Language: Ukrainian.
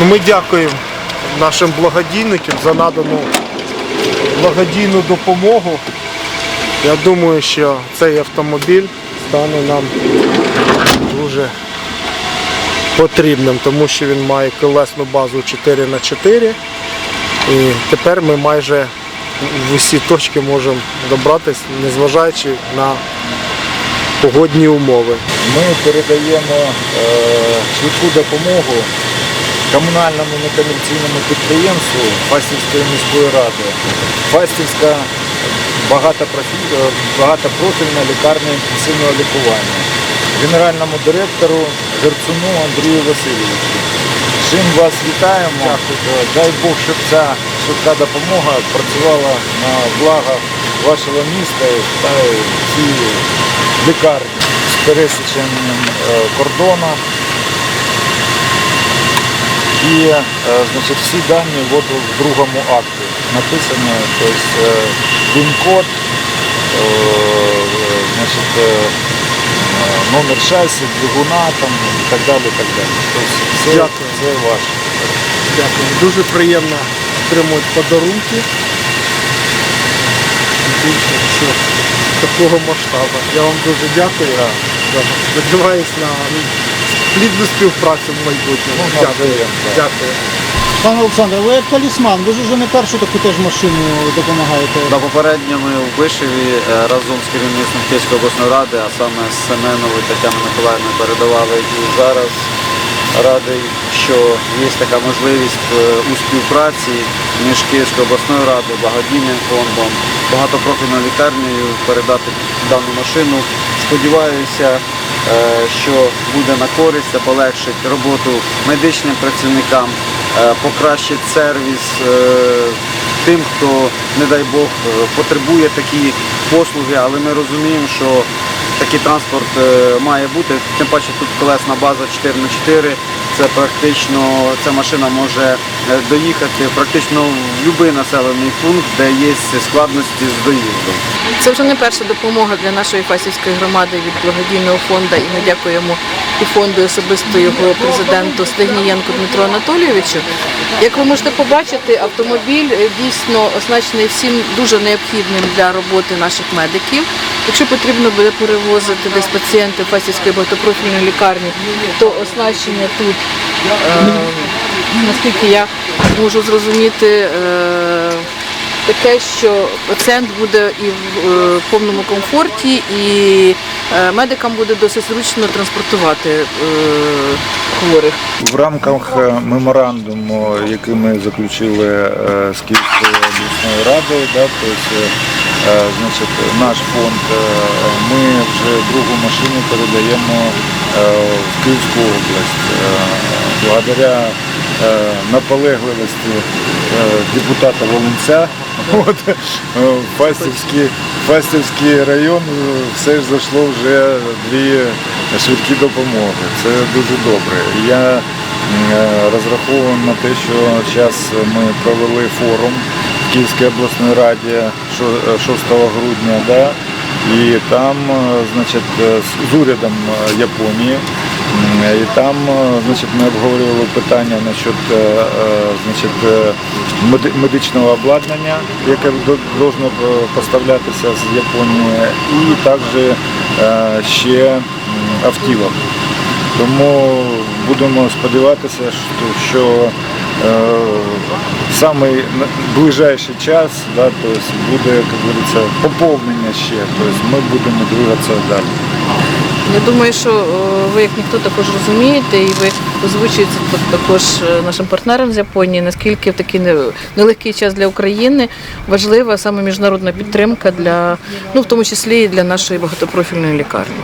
Ну, Ми дякуємо нашим благодійникам за надану благодійну допомогу. Я думаю, що цей автомобіль стане нам дуже потрібним, тому що він має колесну базу 4х4. І тепер ми майже в усі точки можемо добратися, незважаючи на погодні умови. Ми передаємо е, швидку допомогу комунальному некомерційному підприємству Фастівської міської ради. Фастівська е, багатопрофільна лікарня інтенсивного лікування. Генеральному директору Герцуну Андрію Васильовичу. Чим вас вітаємо. Е, Дай Бог, щоб ця швидка допомога працювала на благо вашого міста та всієї лікарні з пересіченням е, кордону. І е, значить, всі дані в другому акті написані, тобто він-код, е, значить, е, е, номер шасі, двигуна там, і так далі. так далі. Тобто це, Дякую. це ваше. Дякую. Дуже приємно отримують подарунки. Більше такого масштабу. Я вам дуже дякую. Сподіваюсь на плідну співпрацю в майбутньому. Ну, Дякую. Дякую. Пане Олександре, ви як талісман, ви ж вже не першу таку теж машину допомагаєте. На попередньо ми в Бишеві е, разом з керівництвом Київської обласної ради, а саме з Семеновою Тетяною Миколаївною передавали. І зараз радий, що є така можливість е, у співпраці між Київською обласною радою, благодійним фондом, багатопрофільною лікарнею передати дану машину. Сподіваюся, що буде на користь та полегшить роботу медичним працівникам, е, покращить сервіс е, тим, хто, не дай Бог, е, потребує такі послуги, але ми розуміємо, що такий транспорт е, має бути. Тим паче тут колесна база 4х4. Це практично ця машина може е, доїхати практично в будь-який населений пункт, де є складності з доїздом. Це вже не перша допомога для нашої фасівської громади від благодійного фонду. І ми дякуємо і фонду, особисто його президенту Стегнієнку Дмитру Анатолійовичу. Як ви можете побачити, автомобіль е, дійсно оснащений всім дуже необхідним для роботи наших медиків. Якщо потрібно буде перевозити десь пацієнтів Фасівської багатопрофільної лікарні, то оснащення тут, е, наскільки я можу зрозуміти, е, таке, що пацієнт буде і в е, повному комфорті, і е, медикам буде досить зручно транспортувати е, хворих. В рамках меморандуму, який ми заключили з Київською обласною радою, да, тобто, значить, наш фонд, ми вже другу машину передаємо в Київську область. Благодаря е, наполегливості е, депутата Волинця, от, е, Фастівський, Фастівський район все ж зайшло вже дві швидкі допомоги. Це дуже добре. Я розраховую на те, що зараз ми провели форум в Київській обласній раді е, 6 грудня, да, і там значить, з- урядом Японії. І там е, значить, ми обговорювали питання е, е, значить, е, медичного обладнання, яке е, поставлятися з Японії, і також ще автівок. Тому будемо сподіватися, що, в самий час да, то буде, як говориться, поповнення ще. Тобто ми будемо двигатися далі. Я думаю, що е, ви, як ніхто, також розумієте, і ви озвучуєте також е, нашим партнерам з Японії, наскільки в такий нелегкий час для України важлива саме міжнародна підтримка для, ну в тому числі і для нашої багатопрофільної лікарні.